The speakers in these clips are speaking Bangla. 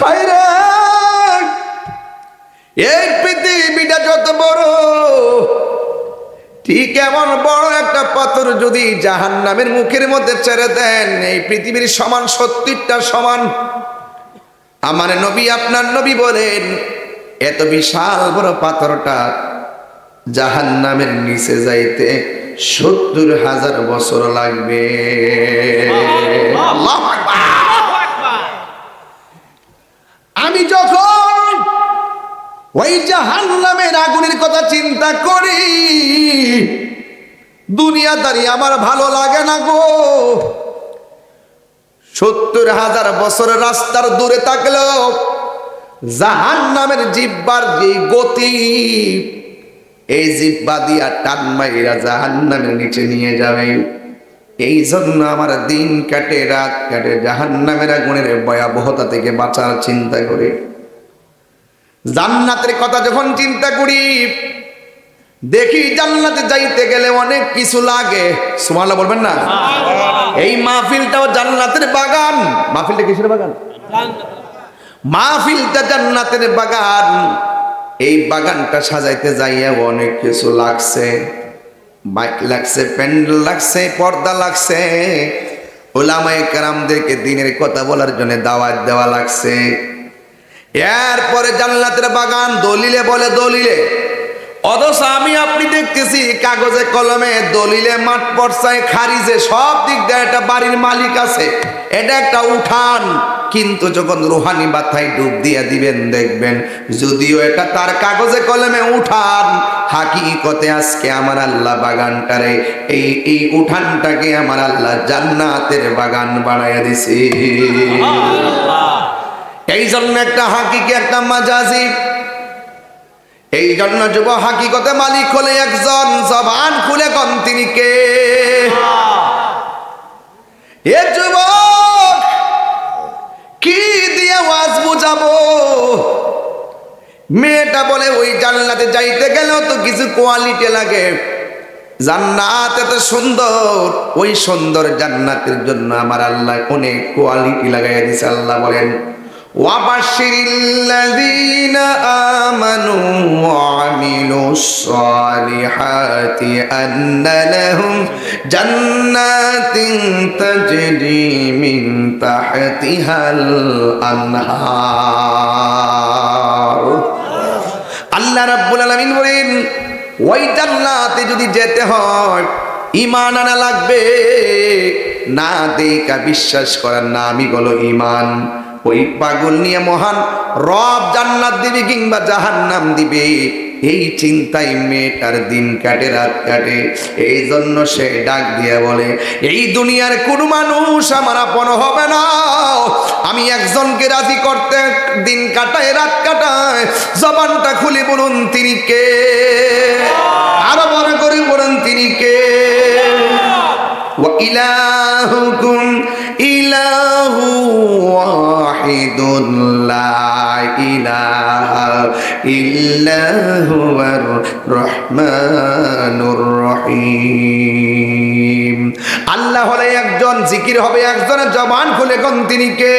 হায় রে এই পৃথিবীটা যত বড়, ঠিক এমন বড় একটা পাথর যদি জাহান নামের মুখের মধ্যে ছেড়ে দেন, এই পৃথিবীর সমান সত্তরটা সমান। আমার নবী, আপনার নবী বলেন, এত বিশাল বড় পাথরটা জাহান নামের নিচে যাইতে সত্তর হাজার বছর লাগবে আল্লাহু আকবার। আমি যখন ওই জাহান নামের আগুনের কথা চিন্তা করি দুনিয়াদারি আমার ভালো লাগে না গো। সত্তর হাজার বছরের রাস্তার দূরে থাকলেও জাহান নামের জিব্বার যে গতি, এই জিব্বা দিয়া টান মাইরা জাহান নামের নিচে নিয়ে যাবে। এই জন্য আমার দিন কাটে রাত কাটে। জাহান নামের আগুনের ভয়াবহতা থেকে বাঁচার চিন্তা করে। জান্নাতের কথা যখন চিন্তা করি দেখি জান্নাতে যাইতে গেলে অনেক কিছু লাগে। সুমাল্লাহ বলবেন না? এই মাহফিলটাও জান্নাতের বাগান। মাহফিলটা কিসের বাগান? মাহফিলটা জান্নাতের বাগান। এই বাগানটা সাজাইতে যাইয়া অনেক কিছু লাগছে। বাইক লাগছে প্যান্ডেল লাগছে, পর্দা লাগছে। ওলামায় কারামদেরকে দিনের কথা বলার জন্য দাওয়াত দেওয়া লাগছে। এরপরে জান্নাতের বাগান দলিলে বলে দলিলে। অথচ আমি আপনি দেখতেছি কাগজে কলমে দলিলে মাঠ পর্সায় খারিজে সব দিক দিয়ে একটা বাড়ির মালিক আছে। এটা একটা উঠান। কিন্তু যখন রুহানি বাথায় ডুব দিয়ে দিবেন দেখবেন যদিও এটা তার কাগজে কলমে উঠান হাকিকতে আজকে আমার আল্লাহ বাগানটারে এই এই উঠানটাকে আমার আল্লাহ জান্নাতের বাগান বানাইয়া দিছে। এই জন্য একটা হাকিকে একটা মাজাজি এই জন্য যুব হাকিকতে মালিক হলে একজন, জবান খুলে কন তিনি কে? এ যুবক, কি দিয়ে ওয়াজ বুঝাবো? মেয়েটা বলে, ওই জান্নাতে যাইতে গেলেও তো কিছু কোয়ালিটি লাগে। জান্নাত এত সুন্দর, ওই সুন্দর জান্নাতের জন্য আমার আল্লাহ অনেক কোয়ালিটি লাগাই দিছে। আল্লাহ বলেন وبشر الذين آمنوا وعملوا الصالحات أن لهم جنات تجري من تحتها الأنهار আল্লাহ রাব্বুল আলামিন বলেন ওই জান্নাতে যদি যেতে হয় ইমান আনা লাগবে না দেখা বিশ্বাস করার নামই হলো ইমান ওই পাগল নিয়ে মহান রব জান্নাত দিবে কিংবা জাহান্নাম দিবে। এই চিন্তায় মেয়েটার দিন কাটে, রাত কাটে। এই জন্য সে ডাক দিয়ে বলে, এই দুনিয়ার কোনো মানুষ আমার আপন হবে না। আমি একজনকে রাজি করতে দিন কাটায়, রাত কাটায়। জবানটা খুলে বলুন তিনি কে? আরও মনে করে বলুন তিনি কে? ইলাহুকুম ইলাহু ওয়াহিদুন লা ইলাহা ইল্লা হুয়ার রহমানুর রহিম। আল্লাহ হলে একজন, জিকির হবে একজনের জবান খুলে কোন তিনি কে?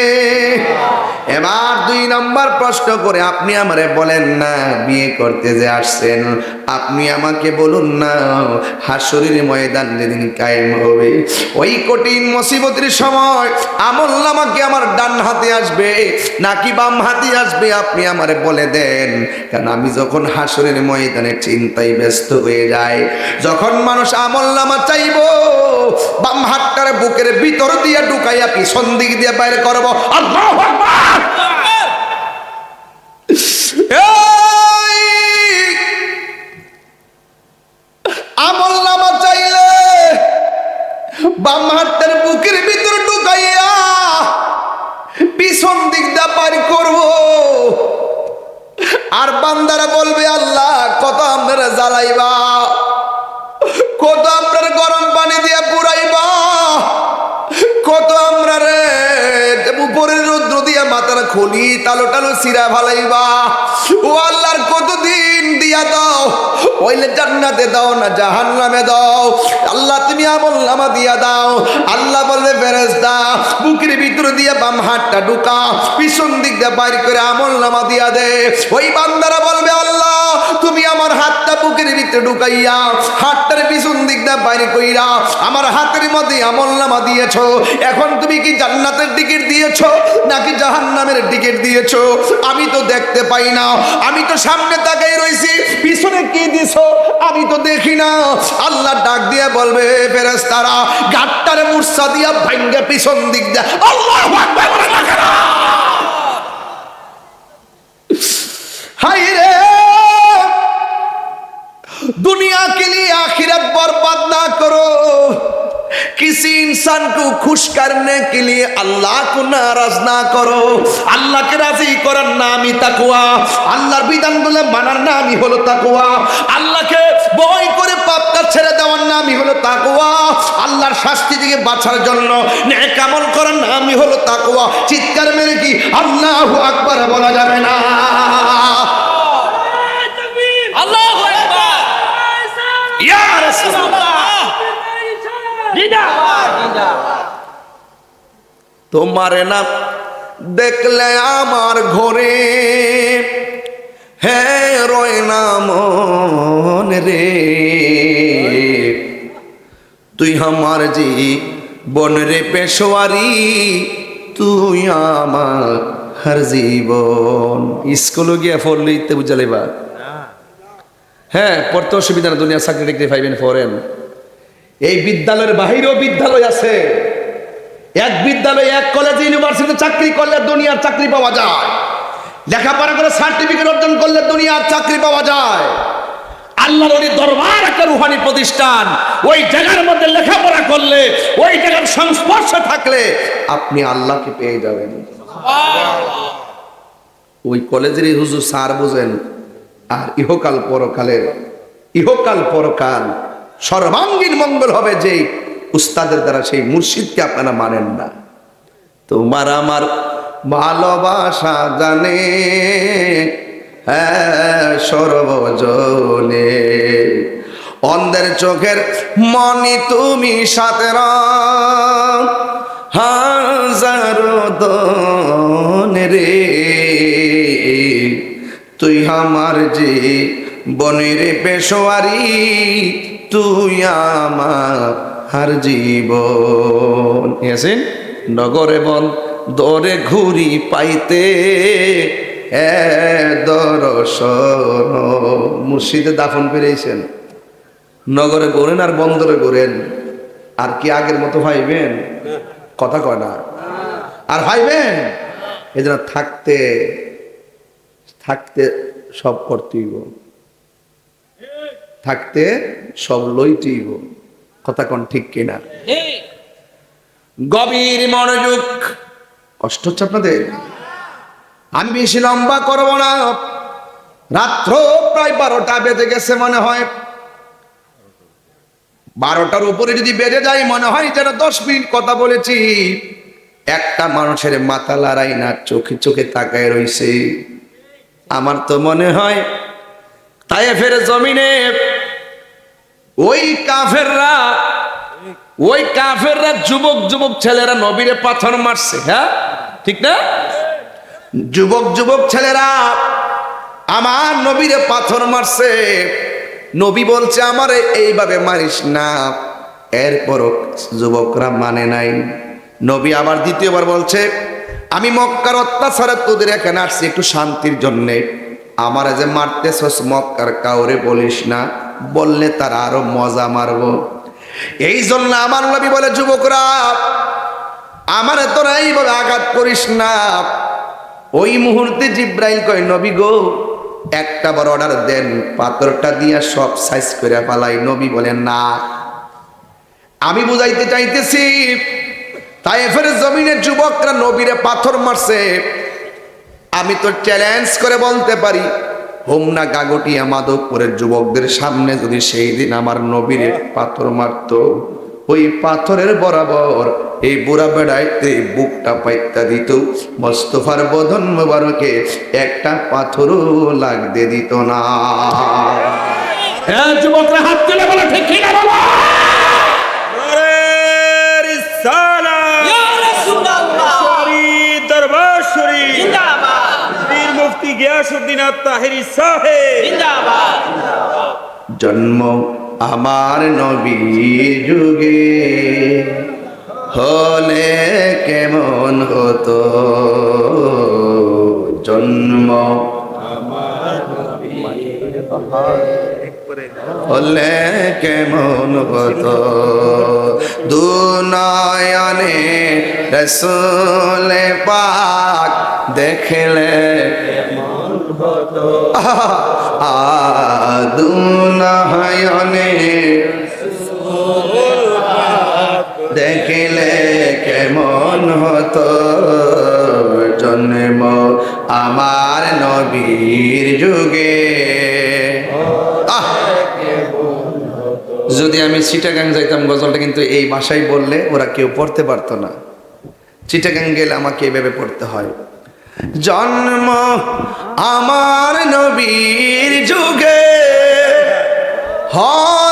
এবার দুই নম্বর প্রশ্ন করে, আপনি আমারে বলেন না বিয়ে করতে যে আসছেন? আপনি আমাকে বলুন না, হাসুরির ময়দান যেদিন কায়েম হবে। ওই কঠিন মুসিবতের সময় আমল নামাকে আমার ডান হাতে আসবে, নাকি বাম হাতে আসবে? আপনি আমারে বলে দেন। কারণ আমি যখন হাসুরের ময়দানে চিন্তায় ব্যস্ত হয়ে যায় যখন মানুষ আমল নামা চাইব, বাম হাতটার বুকের ভিতর দিয়ে ঢুকাইয়া পিছন দিক দিয়ে বাইরে করব, আল্লাহু আমল নামা চাইলে বাম হাতের বুকের ভিতর ঢুকাইয়া পিছন দিক দা পার করব। আর বান্দারা বলবে, আল্লাহ, কত আপনারা জ্বালাইবা। কত আপনার গরম পানি দিয়ে পুরাইবা খুলি তালো টালো সিরা ভালাইবা। ও আল্লাহর কতদিন দিয়া দাও ওইলে জান্নাতে দাও না জাহান্নামে দাও। আল্লাহ, তুমি আমল নামা দিয়া দাও। আল্লাহ বলবে, ফেরেশতা, বুকের ভিতর দিয়ে বাম হাতটা ঢুকা, পিছন দিক দিয়ে বাইর করে আমল নামা দিয়া দে। ওই বান্দারা বলবে, আল্লাহ, তুমি আমার হাতটা বুকের ভিতরে ঢুকাইয়া, হাতটার পিছন দিক দিয়ে বাইরে কইরা আমার হাতের মধ্যে আমল নামা দিয়েছ। এখন তুমি কি জান্নাতের টিকিট দিয়েছ নাকি জাহান্নামের টিকিট দিয়েছ? আমি তো দেখতে পাই না। আমি তো সামনে তাকাই রইছি, পিছনে কি দিছ? আমি তো দেখি না। আল্লাহ ডাক দিয়ে বলবে ফেরেস তারা গাট্টারে মূর্ছা দিয়া ভাঙ্গে পিছন দিক দেয়। আল্লাহ দুনিয়া কে লিয়ে আখিরাত किसी इंसान को खुश करने के लिए अल्लाह को नाराज ना करो আল্লাহকে রাজি করার নামই তাকুয়া আল্লাহর বিধানগুলো মানার নামই হলো তাকুয়া আল্লাহকে ভয় করে পাপটা ছেড়ে দেওয়ার নামই হলো তাকুয়া আল্লাহর শাস্তি থেকে বাঁচার জন্য নেক আমল করার নামই হলো তাকুয়া চিৎকার মেরে কি আল্লাহু আকবার বলা যাবে না আল্লাহু আকবার ইয়া রাসূলুল্লাহ তোমারে না দেখলে আমার ঘরে হে রয় না মন রে। তুই আমার জি বন রে পেশোয়ারি তুই আমার হার জীবন। স্কুলে গিয়া পড়লি তে বুঝালে বা হ্যাঁ। পড়তে অসুবিধা না দুনিয়া চাকরি টাকরি পাইবেন পড়েন। এই বিদ্যালয়ের বাহিরেও বিদ্যালয় আছে। এক বিদ্যালয়ে এক কলেজে ইউনিভার্সিটিতে চাকরি করলে দুনিয়ার চাকরি পাওয়া যায়। লেখাপড়া করে সার্টিফিকেট অর্জন করলে দুনিয়ার চাকরি পাওয়া যায়। আল্লাহর ওই দরবার একটা রুহানি প্রতিষ্ঠান। ওই জায়গার মধ্যে লেখাপড়া করলে ওই জায়গার সংস্পর্শে থাকলে আপনি আল্লাহকে পেয়ে যাবেন। ওই কলেজের হুজুর স্যার বুঝেন আর ইহকাল পরকালের ইহকাল পরকাল সর্বাঙ্গীন মঙ্গল হবে যে উস্তাদের দ্বারা সেই মুর্শিদকে আপনারা মানেন না। তোমার আমার ভালোবাসা জানে হ্যাঁ সর্বজনে। অন্ধের চোখের মনি তুমি সাথে হাজারো রে। তুই আমার যে বনের পেশোয়ারি তুই আমার হার জীবন। এসেন নগরে বন, দরে ঘুরি পাইতে এ দর্শন মুর্শিদে দাফন পেরেছেন নগরে ঘোরেন আর বন্দরে ঘোরেন আর কি আগের মতো ভাইবেন? কথা কয় না। আর ভাইবেন? এই থাকতে থাকতে সব করতেইব থাকতে সব লইতেইব কথা কোন ঠিক কিনা? গভীর মনোযোগ। কষ্ট হচ্ছে আপনাদের? আমি বেশি লম্বা করব না। রাত্র প্রায় বারোটা বেজে গেছে মনে হয়। বারোটার উপরে যদি বেজে যায়, মনে হয় যেন দশ মিনিট কথা বলেছি। একটা মানুষের মাথা লড়াই না, চোখে চোখে তাকায় রইছে। আমার তো মনে হয় তাই ফের জমিনে ওই কাফেররা ওই কাফেররা যুবক যুবক ছেলেরা নবীরে পাথর মারছে হ্যাঁ? ঠিক না? যুবক যুবক ছেলেরা, আমার নবীরে পাথর মারছে। নবী বলছে, আমারে এইভাবে মারিস না। এরপরও যুবকরা মানে নাই। নবী আবার দ্বিতীয়বার বলছে, আমি মক্কার অত্যাচারে তোদের এখানে আসছি একটু শান্তির জন্যে। আমার যে মারতেছস মক্কার কাউরে বলিস না। বললে তারা আরও মজা মারবো। এই জন্য আমার নবী বলে, যুবকরা, আমারে তোরা এইভাবে আঘাত করিস না। ওই মুহূর্তে জিব্রাইল কয়, নবী গো, একটা বার অর্ডার দেন, পাথরটা দিয়া সব সাইজ করে পালাই নবী বলেন, না। আমি বুঝাইতে চাইতেছি তাই ফের জমিনের যুবকরা নবীরে পাথর মারছে। আমি তো চ্যালেঞ্জ করে বলতে পারি হোমনা গাগটিয়া মাধবপুরের যুবকদের সামনে যদি সেই দিন আমার নবীরে পাথর মারতো ওই পাথরের বরাবর এই বুড়া বেড়াইতে বুকটা পাইতা দিত। মোস্তফার বদন মোবারকে একটা পাথরও লাগতে দিত না। হ্যাঁ যুবকরা হাত তুলে বলো ঠিক কিনা দরবার শরীফ। পীর সাহেব। জন্ম আমার নবীর যুগে। হলে কেমন হতো? জন্ম হলে কেমন হতো? দুনয়নে রসুলে পাক দেখলে আদুনয়নে দেখিলে কেমন হতো? জন্ম আমার নবীর যুগে! যদি আমি চিটাগাং যাইতাম, গজলটা কিন্তু এই ভাষায় বললে ওরা কেউ পড়তে পারতো না। চিটাগাং গেলে আমাকে এভাবে পড়তে হয়। জন্ম আমার নবীর যুগে। হলে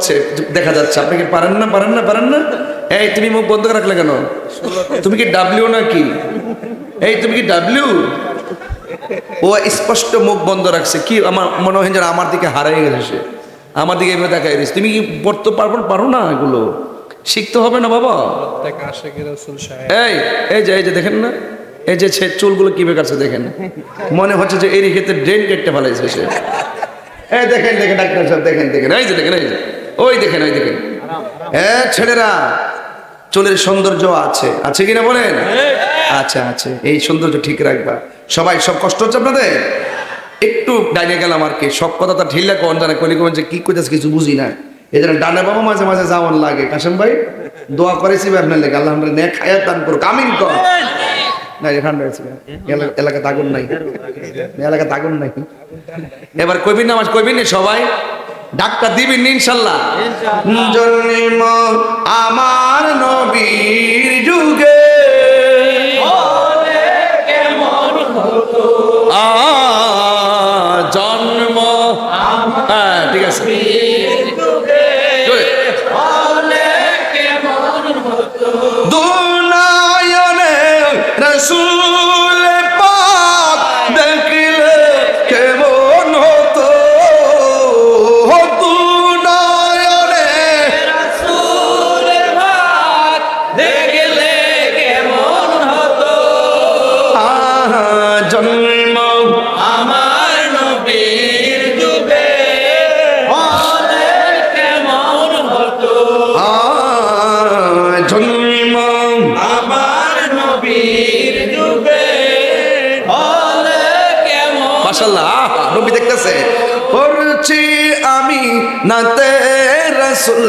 হচ্ছে, দেখা যাচ্ছে। আপনি কি পারেন না পারেন না পারেন না? এই, তুমি মুখ বন্ধ রাখলে কেন? তুমি কি ডাব্লিউ না কি এই, তুমি কি ডাব্লিউ ও স্পষ্ট মুখ বন্ধ রাখছে। কি, আমার মনে হয় যেন আমার দিকে হারিয়ে গেছে সে। আমার দিকে এভাবে দেখাই দিচ্ছে তুমি কি পড়তে পারব পারো না এগুলো। শিখতে হবে না, বাবা। এই এই যে এই যে, দেখেন না? এই যে ছে চুলগুলো কীভাবে কাছে দেখেন। মনে হচ্ছে যে এই ক্ষেত্রে ড্রেন কেটে ফেলাইছে সে। এই, দেখেন দেখেন, ডাক্তার সাহেব, দেখেন দেখেন। এই যে, দেখেন, এই যে। ওই দেখেন ওই দেখেন। হ্যাঁ ছেলেরা, চুলের সৌন্দর্য আছে। আছে কিনা বলেন? আচ্ছা আছে। এই সৌন্দর্য ঠিক রাখবা। সবাই, সব কষ্ট হচ্ছে আপনাদের? একটু ডাইনে গেলাম আর কি। সব কথা তো ঢিল্লা কোন জানে কলিগঞ্জ যে, কি করতেছে কিছু বুঝি না। এই জন্য ডানে বাবা মাঝে মাঝে যাওয়ার লাগে। কাশেম ভাই, দোয়া করেছি আপনার লেগে। আল্লাহ আমরা নে খায়া দান করো। কামিং কর না ঠান্ডা হয়েছে এলাকা- এলাকাতে নাই। এলাকাতে আগুন নাই। এবার কবির নামাজ কবির সবাই? ডাক্তার দিবেন ইনশাল্লাহ। জন্ম আমার নবীর যুগে জন্ম হ্যাঁ ঠিক আছে। নাতে রসুল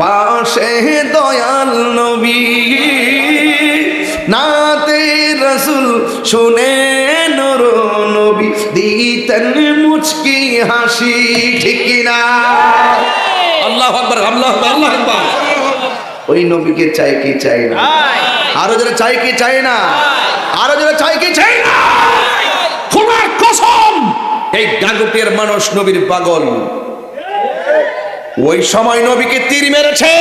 পাশে দয়াল নবী। নাতে রসুল শুনে নর নবী দিতেন মুচকি হাসি ঠিক না আল্লাহ আকবার আল্লাহ আল্লাহ আকবার। ওই নবীকে চাই কি চাই না? আরও যারা চাই কি চাই না? আরও যারা চাই কি চাই না? খোদার কসম এই গাঙ্গুটিয়ার মানুষ নবীর পাগল। ওই সময় নবীকে তীর মেরেছে।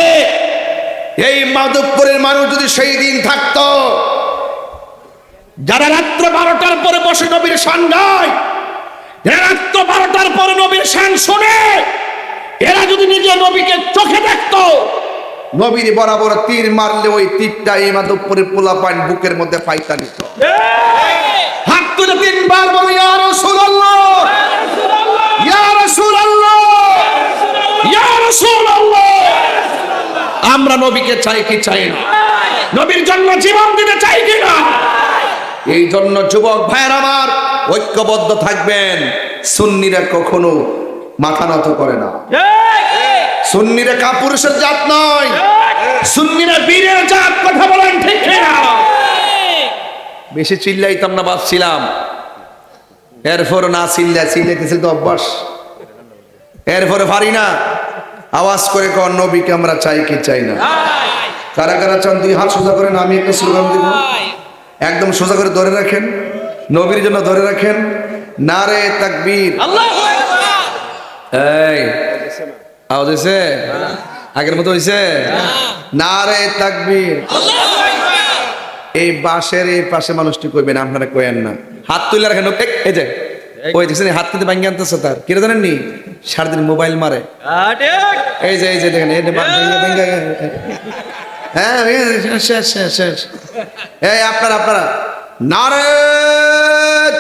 এই মাধবপুরের মানুষ যদি সেই দিন থাকতো যারা রাত্র বারোটার পরে বসে নবীর গায় যারা রাত্র বারোটার পরে নবীর শান শোনে এরা যদি নিজে নবীকে চোখে দেখতো নবীর বরাবর তীর মারলে ওই তীরটা এই মাধবপুরের পোলা পাইন বুকের মধ্যে ফাইতা নিত। হাত তুলে তিনবার বলো ইয়া রাসূলুল্লাহ! ইয়া রাসূলুল্লাহ! আমরা নবীকে চাই কি চাই না? নবীর জন্য জীবন দিতে চাই কি না? এই জন্য যুবক ভাইয়ের আমার, ঐক্যবদ্ধ থাকবেন। সুন্নিরা কখনো মাথা নত করে না। সুন্নিরা কাপুরুষের জাত নয়। সুন্নিরা বীরের জাত, কথা বলেন ঠিক না বেশি চিল্লাইতাম না, ভাবছিলাম। এরপর না চিল্লা চিল্লাইতেছিল তো অভ্যাস। এরপরে পারি না। আওয়াজ করে কর নবীকে আমরা চাই কি চাই না। কারা কারা চান দুই হাত সোজা করেন আমি একটা স্লোগান দিব। একদম সোজা করে ধরে রাখেন নবীর জন্য ধরে রাখেন। নারে তাকবীর। এই আওয়াজ হয়েছে আগের মতো হয়েছে নারে তাকবীর। এই বাসের এই পাশে মানুষটি কইবেন আপনারা কইেন না। হাত তুলে রাখেন এই যে। ওই দেখছেন হাত কিন্তু ভাঙ্গি আনতেছে তার। কিরে জানেন নি সারাদিন মোবাইল মারে। এই যে এই যে দেখেন হ্যাঁ শেষ শেষ শেষ এই আপনারা আপনারা।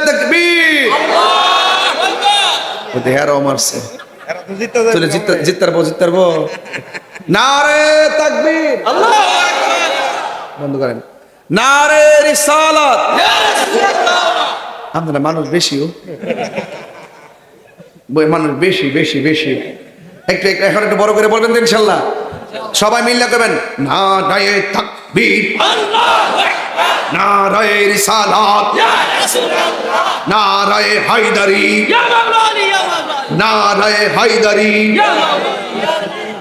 তাকবীর। মারছে। জিততে নারে বন্ধ করেন। নারে রিসালাত। আপনারা মানুষ বেশিও। বই মানুষ বেশি বেশি বেশি। একটু একটু এখন একটু বড় করে বলবেন ইনশাল্লাহ। সবাই মিল্লা করবেন। না রায়ে তাকবীর। না রায়ে রিসালাত না রায়ে হায়দারি। না রায়ে হায়দারি।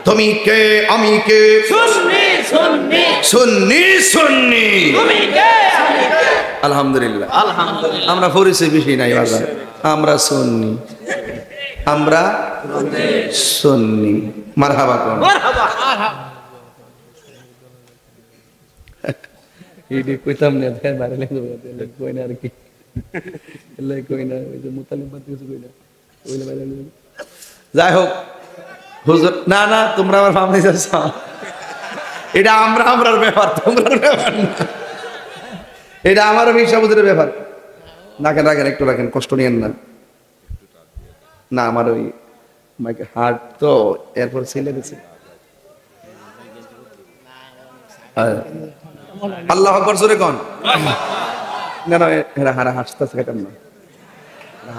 তুমি কে? আমি কে? সুন্নি সুন্নি। আলহামদুলিল্লাহ। আমরা পরিচয় বেশি নাই বাজার আমরা সুন্নি। আমরা সুন্নি। মারহাবা কোন? এইটি কইতাম না ফের বাইরে লেগে যাবে কই না আর কি। এলাই কই না ওই যে মুতালিম বাদ কিছু কই না। বাইরে যাই হোক হুজুর, না না, তোমরা আমার ফার্মে যাচ্ছ এটা আমরা, আমরার ব্যাপার, তোমরার ব্যাপার না। এটা আমার বিশ্বাবুদের ব্যাপার। রাখেন রাখেন, একটু রাখেন, কষ্ট নিয়েন না। না, আমার ওই মাইকে হার্ট তো এরপর ছেলে গেছে আল্লাহ আকবর, জোরে কন। না না, এরা হারা হাসতেছে, কেন? না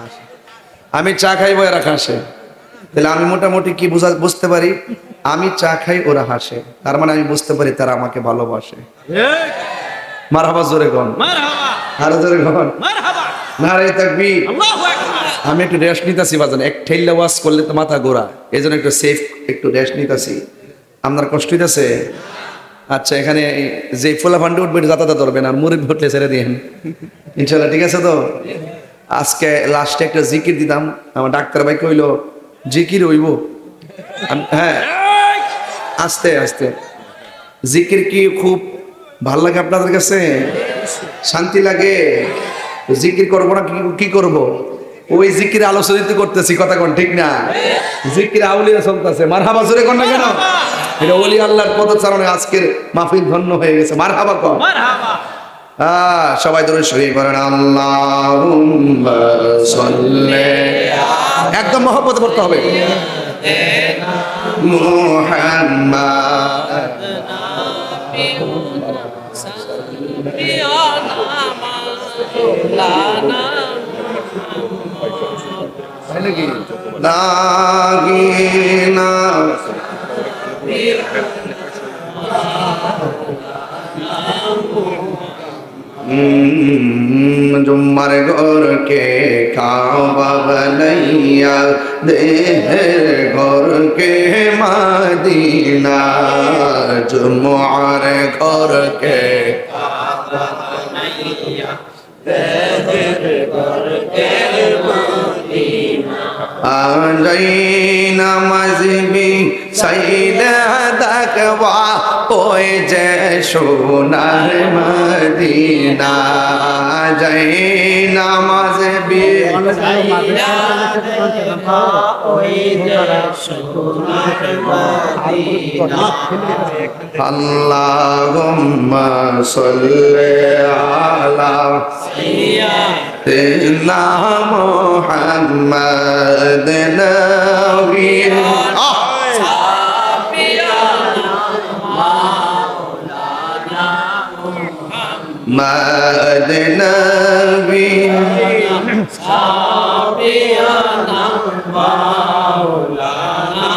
আমি চা খাইবো, এরা হাসে তাহলে আমি মোটামুটি কি বুঝা বুঝতে পারি? আমি চা খাই, ওরা হাসে। তার মানে আমি বুঝতে পারি তারা আমাকে ভালোবাসে। জোরে আমি একটু রেস্ট নিতেছি বাজান। এক ঠেললে ওয়াশ করলে তো মাথা গোড়া এই জন্য একটু সেফ একটু রেস্ট নিতেছি। আপনার কষ্ট হইতেছে? আচ্ছা এখানে যে ফোলা ফান্ডে উঠবে যাতায়াত ধরবেন আর মুরব্বী উঠলে ছেড়ে দিন ইনশাল্লাহ, ঠিক আছে তো? আজকে লাস্টে একটা জিকির দিতাম। আমার ডাক্তার ভাই কইলো জিকির হইব হ্যাঁ। আস্তে আস্তে। জিকির কি খুব ভালো লাগে আপনাদের কাছে? শান্তি লাগে? জিকির করব না কি- করব? ওই জিকির আলোচনিত করতেছি কথা কোন ঠিক না? জিকির আউলিয়া চলতেছে। মার হাবা জোরে কর না কেন? এটা ওলি আল্লাহর পদচারণে আজকের মাহফিল ধন্য হয়ে গেছে। মার হাবা আহ, সবাই ধরে শরীর করেন আল্লাহ একদম মহব্বত করতে হবে। মুহাম্মদ জুম্মার ঘরকে কাবা বানাইয়া দেহের ঘরকে মাদিনা জুম্মার ঘরকে আজাই নামাজ বি সাইলা ওই যে সোনার মদিনা যাই নামাজ আল্লাহুম্মা সাল্লি আলা সাইয়্যিদিনা মুহাম্মাদ নবী মাদনবী সাবিয়ানা মাওলানা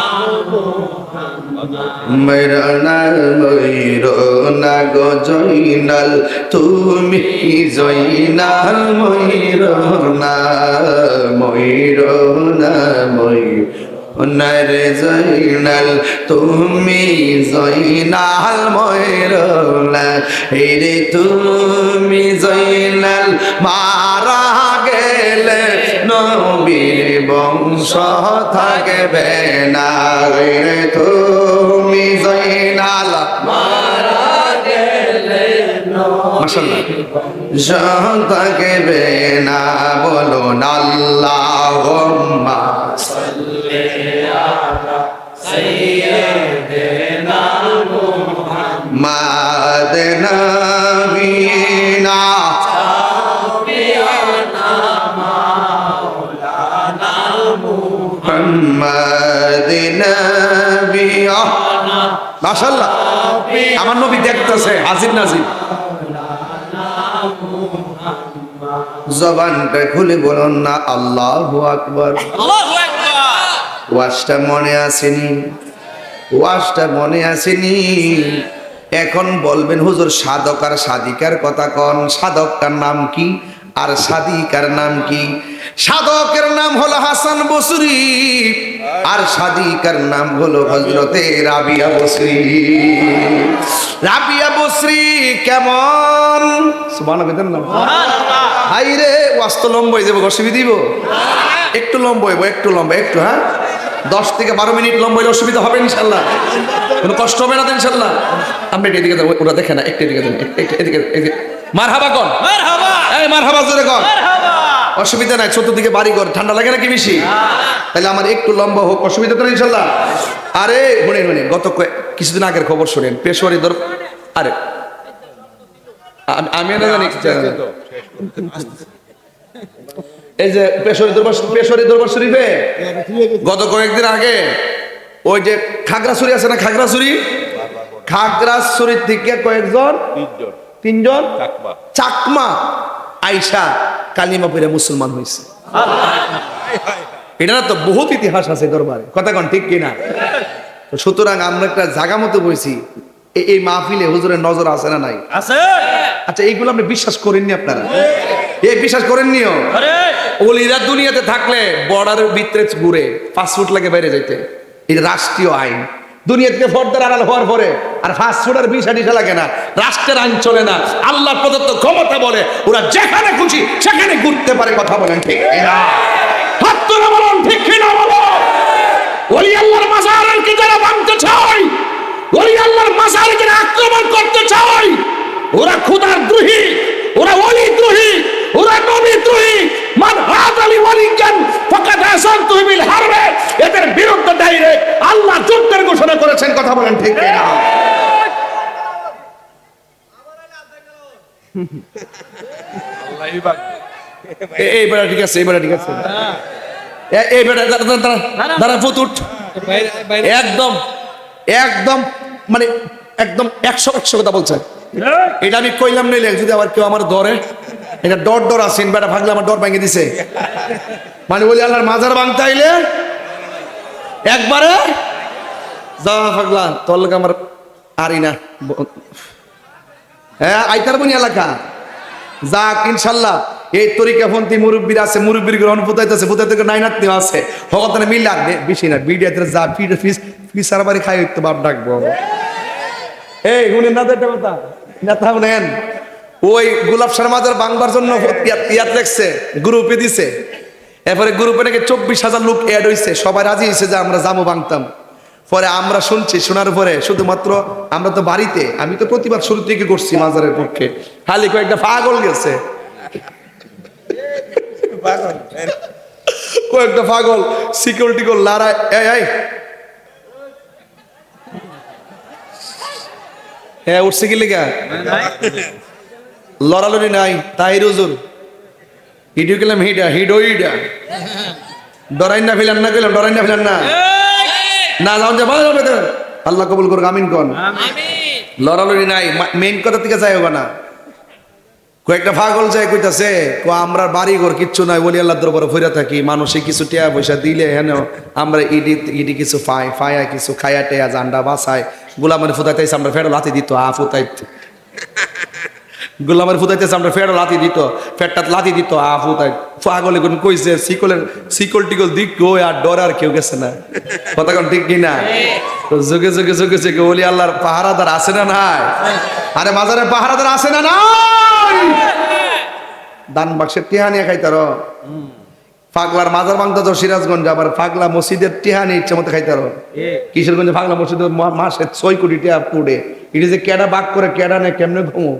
মরণাল ময়রনা গো জয়নাল তুমি জয়নাল ময়রনা ময়রনা ময়রনা রে জৈনাল তুমি জৈনাল ময়ূরনা রে তুমি জৈনাল মারা গেলে নবীর বংশ থাকবে না। রে তুমি জৈনাল মাশাল্লাহ থাকবে না বলো আল্লাহ মাদনবীনা মোহাম্মদ নবিয়া মাশাআল্লাহ। আমার নবী দেখতেছে হাজির নাজির জবানটা খুলে বলুন না, আল্লাহু আকবার। আল্লাহু ওয়াজটা মনে আসেনি ওয়াজটা মনে আসেনি। এখন বলবেন, হুজুর, সাধক আর সাধিকার কথা কন। সাধকটার নাম কি আর সাধিকার নাম কি? সাধকের নাম হলো হাসান বসুরি, আর সাধিকার নাম হলো হজরতে রাবিয়া বসরি। রাবিয়া বসরি কেমন? হাই রে ওয়াস্ত লম্ব হয়ে যাব, অসুবিধা দিব একটু লম্ব হইব, একটু লম্বা একটু হ্যাঁ? দশ থেকে বারো মিনিট লম্বা হইলে অসুবিধা হবে ইনশাল্লাহ। কোনো কষ্ট হবে না তো ইনশাল্লাহ। আমরা এদিকে ওরা দেখে না একটু এদিকে এদিকে মার হাবা কন। এই মার হাবা জোরে কন। অসুবিধা নাই চতুর্দিকে বাড়ি ঘর। ঠান্ডা লাগে নাকি বেশি? তাহলে আমার একটু লম্বা হোক অসুবিধা তো নেই ইনশাল্লাহ। আরে শুনেন শুনেন গত কিছুদিন আগের খবর শুনেন। পেশোয়ারি দর আরে আমি- আমি না জানি। এই যে পেশোয়ারি দরবার পেশোয়ারি দরবার শরীফে? গত কয়েকদিন আগে ওই যে খাগড়াছড়ি আছে না খাগড়াছড়ি? খাগড়াছড়ির থেকে কয়েকজন? তিনজন। চাকমা। আইসা কালিমা পড়ে মুসলমান হয়েছে এটা তো বহুত ইতিহাস আছে দরবারে। কথা কন ঠিক কিনা? তো সুতরাং আমরা একটা জায়গা মতো বইছি। এই মাহফিলে হুজুরের নজর আছে না নাই? আছে। আচ্ছা এইগুলো আপনি বিশ্বাস করেননি আপনারা? এই বিশ্বাস করেননিও আরে! ওলিরা দুনিয়াতে থাকলে বর্ডারের ভিতরে ঘুরে ফুট লাগে বাইরে যাইতে। এটা রাষ্ট্রীয় আইন। দুনিয়া থেকে ফর্দার আড়াল হওয়ার পরে আর ফাস্ট ফুড আর বিশা টিসা লাগে না। রাষ্ট্রের আইন চলে না। আল্লাহ প্রদত্ত ক্ষমতা বলে ওরা যেখানে খুশি সেখানে ঘুরতে পারে কথা বলেন ঠিক কিনা? হাত তুলে বলুন ঠিক কিনা বলো? ওলি আল্লাহর মাজারের কি যারা ভাঙতে চায় ওলি আল্লাহর মাজারে যারা আক্রমণ করতে চায় ওরা খুদার দ্রোহী ওরা ওলি দ্রোহী ওরা নবী দ্রোহী মান হাদালি ওয়ালিয়ান ফাকাদ আসানতু বিল হারবে। এদের বিরুদ্ধে ডাইরেক্ট আল্লাহ যুদ্ধের ঘোষণা করেছেন কথা বলেন ঠিক আছে আছে। দাঁড়া ফুট উঠ। একদম একদম মানে একদম একশো একশো কথা বলছে। এটা আমি কইলাম নইলে যদি আবার কেউ আমার ডরে এটা ডর ডর আছেন বেটা ভাগলে আমার ডর ভেঙে দিছে। মানে বলি আল্লাহর মাজার ভাঙতে আইলে একবারে যা ভাগলা তোর লোক আমার আরি না। হ্যাঁ আইতার বনি এলাকা। যাক ইনশাল্লাহ এই তরিকা ফন্তি মুরব্বীর আছে মুরব্বীর গ্রহণ ফুটাইতেছে ফুটাইতে নাই নাতনি আছে। ভগতানে মিল আর বেশি না। বিডিয়াতে যা ফিড ফিস ফিস আর বাড়ি খাই তো বাপ ডাকবো। এই শুনেন না তো একটা কথা। না তা শুনেন ওই গোলাপ শর্মাদের বাংলার জন্য ইয়াত লেখছে গ্রুপে দিছে। এরপরে গ্রুপে নাকি চব্বিশ হাজার লোক অ্যাড হয়েছে সবাই রাজি হয়েছে যে আমরা যাব বাংতাম পরে আমরা শুনছি, শোনার পরে শুধুমাত্র আমরা তো বাড়িতে, আমি তো প্রতিবাদ শুরু থেকে করছি মাজারের পক্ষে। খালি কয়েকটা পাগল গেছে। কয়েকটা পাগল সিকিউরিটি এই এই। হ্যাঁ উঠছে কি লেগা? লড়ালড়ি নাই তাই রুজুর। হিডিও গেলাম হিডা হিডো হিডা ডরাই না ফেলাম না গেলাম ডরাই না ফেলাম না। না যাও যা ভালো হবে তো। আল্লাহ কবুল করুক আমিন কন। লড়ালড়ি নাই মেইন কথা থেকে যাই না। কয়েকটা পাগল যায় কইতাছে কো আমরা বাড়ি ঘর কিচ্ছু নাই বলি আল্লাহ দরবারে ফিরে থাকি। মানুষে কিছু টিয়া পয়সা দিলে হেন আমরা ইডি ইডি কিছু ফাই ফায়া কিছু খায়া টেয়া জান্ডা বাসায় গোলামের ফুটাইতেছে আমরা ফেরো লাতি দিত আ ফুটাইতে গোলামের ফুটাইতেছে আমরা ফেরো লাতি দিত ফেরটা লাতি দিত আ ফুটাই। পাগলে কোন কইছে সিকলের সিকল টিকল দিক গো আর ডর আর কেউ গেছে না। কথা কোন ঠিক কিনা? তো যুগে যুগে যুগে যুগে ওলি আল্লাহর পাহারাদার আছে না নাই? আরে মাজারে পাহারাদার আছে না নাই? দান বাক্সের টিহা নিয়ে খাইতার। পাগলার মাজার ভাঙতে তো সিরাজগঞ্জ আবার পাগলা মসজিদের টিহানি ইচ্ছে মতো খাইতার। কিশোরগঞ্জে পাগলা মসজিদের মাসে ছয় কোটি টিহা পুড়ে। এটা যে বাক করে কেমনে ঘুমো?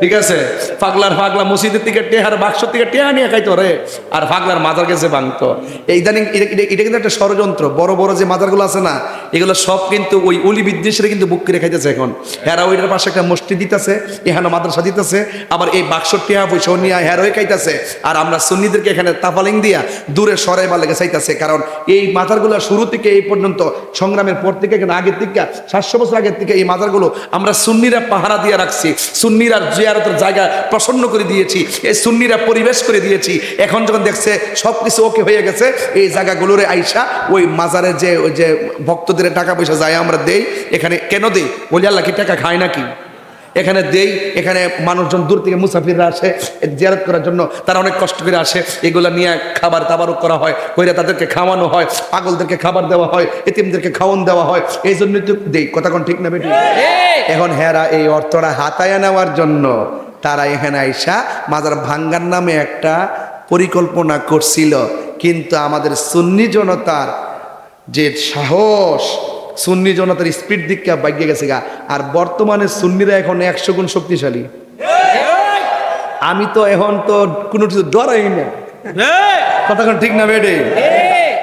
ঠিক আছে? পাগলার পাগলা মসজিদের থেকে টেহার থেকে টেহা নিয়ে খাইতো রে। আর পাগলার মাজার গেছে ভাঙতো। ইদানিং এটা- কিন্তু একটা ষড়যন্ত্র। বড় বড় যে মাজারগুলো আছে না, এগুলো সব কিন্তু ওই অলি বিদ্বেষের কিন্তু বুক করে খাইতেছে এখন। হেরা ওইটার পাশে একটা মসজিদ দিতেছে, এখানে মাদ্রাসা দিতেছে, আবার এই বাক্স টেহা পয়সা নিয়ে হেরোই খাইতেছে। আর আমরা সুন্নিদেরকে এখানে তাফালিং দিয়া দূরে সরাই বা লেগে চাইতেছে, কারণ এই মাজারগুলো শুরু থেকে এই পর্যন্ত সংগ্রামের পর থেকে এখানে আগের থেকে, সাতশো বছর আগের থেকে এই মাজারগুলো আমরা সুন্নিরা পাহারা দিয়ে রাখছি, সুন্নিরা জিয়ারতের জায়গা প্রসন্ন করে দিয়েছি, এই সুন্নিরা পরিবেশ করে দিয়েছি। এখন যখন দেখছে সব কিছু ওকে হয়ে গেছে, এই জায়গাগুলোরে আইসা ওই মাজারে যে, ওই যে ভক্তদের টাকা পয়সা যায় আমরা দেই, এখানে কেন দেই? বলি, আল্লাহ কি টাকা খায় নাকি? এখানে দেই এখানে মানুষজন দূর থেকে মুসাফিররা আসে জিয়ারত করার জন্য তারা অনেক কষ্ট করে আসে। এগুলা নিয়ে খাবার দাবারও করা হয় কইরা তাদেরকে খাওয়ানো হয় পাগলদেরকে খাবার দেওয়া হয় এতিমদেরকে খাওয়ান দেওয়া হয় এই জন্যই তো দেই কথা কোন ঠিক না বেটি? এখন হেরা এই অর্থটা হাতায় নেওয়ার জন্য তারা এখানে আইসা মাজার ভাঙ্গার নামে একটা পরিকল্পনা করছিল কিন্তু আমাদের সুন্নি জনতার যে সাহস সুন্নি জনতার স্পিড দিকটা বাইকে গেছে গা। আর বর্তমানে সুন্নিরা এখন একশো গুণ শক্তিশালী। আমি তো এখন তো কোনো কিছু ডরাই না। কথা ঠিক না বেডে?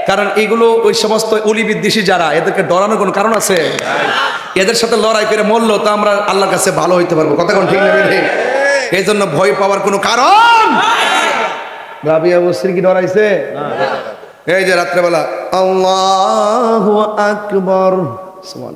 কারণ এগুলো ওই সমস্ত অলি বিদ্বেষী যারা, এদেরকে ডরানোর কোনো কারণ আছে? এদের সাথে লড়াই করে মরলো, তো আমরা আল্লাহর কাছে ভালো হইতে পারব। কোন ঠিক না বেডে? এই জন্য ভয় পাওয়ার কোনো কারণ? রাবিয়া বসির কি ডরাইছে? এই যে রাত্রেবেলা আল্লাহ আকবর। সুবহান।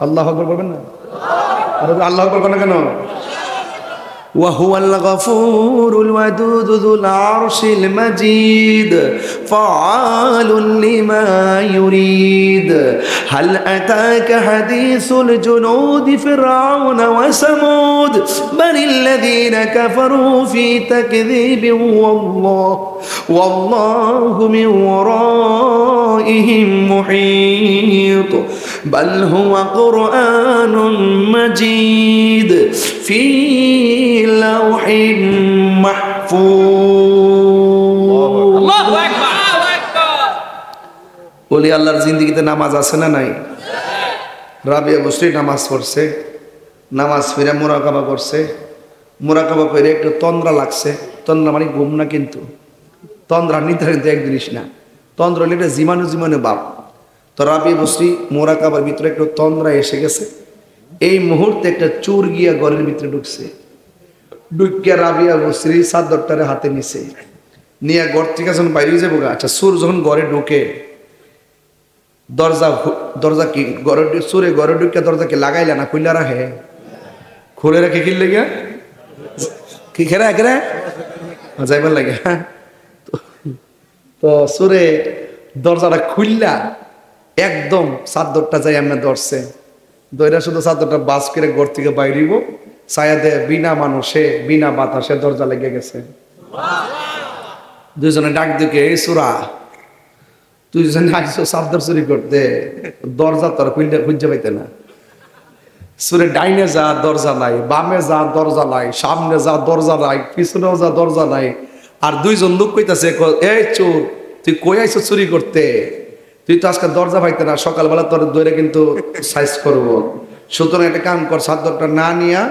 আল্লাহ আকবর বলবেন না আর আল্লাহ আকবর কেন কেন وهو الغفور الودود ذو العرش المجيد فعال لما يريد هل أتاك حديث الجنود فرعون وثمود؟ بل الذين كفروا في تكذيب والله والله من ورائهم محيط. بل هو قرآن مجيد في لوح محفوظ. বলি, আল্লাহর জিন্দগিতে নামাজ আছে না নাই? রাবিয়া বসরি নামাজ পড়ছে, নামাজ ফিরে মোরাকাবা করছে। মোরাকাবা করে একটু তন্দ্রা লাগছে। তন্দ্রা মানে ঘুম না কিন্তু। তন্দ্রা নিদ্রা কিন্তু এক জিনিস না। তন্দ্রা হলে এটা জীবাণু জীবাণু বাপ। তো রাবি বসরি মোরাকাবার ভিতরে একটু তন্দ্রা এসে গেছে। এই মুহূর্তে একটা চোর গিয়া ঘরের ভিতরে ঢুকছে। ঢুকিয়া রাবিয়া বসরি চাদরটারে হাতে নিছে। নিয়ে ঘর থেকে যখন বাইরে যাব আচ্ছা সুর যখন ঘরে ঢুকে দরজা দরজা কি ঢু- সুরে ঘরে ঢুকে দরজা কি লাগাইলা না খুললা রাখে? খুলে রাখে কিনলে গিয়া কি খেরা একেরা যাইবার লাগে হ্যাঁ। তো- সুরে দরজাটা খুললা একদম চাদরটা যাই আমরা ধরছে। দইরা শুধু চাদরটা বাস করে ঘর থেকে বাইরিব ছায়াদে বিনা মানুষে, বিনা বাতাসে দরজা লেগে গেছে। দুজনে ডাক দিকে, এই সুরা তুই যেন আইসো চাদর চুরি করতে। দরজা তোর খুলতে খুঁজে পাইতে না। সুরে ডাইনে যা দরজা নাই, বামে যা দরজা নাই, সামনে যা দরজা নাই, পিছনেও যা দরজা নাই। আর দুইজন লোক কইতাছে এই চোর, তুই কই আইছো চুরি করতে? তুই তো আজকে দরজা পাইতে না, সকালবেলা তোর দৌড়ে কিন্তু সাইজ করব। সুতরাং একটা কাম কর চাদরটা না নিয়া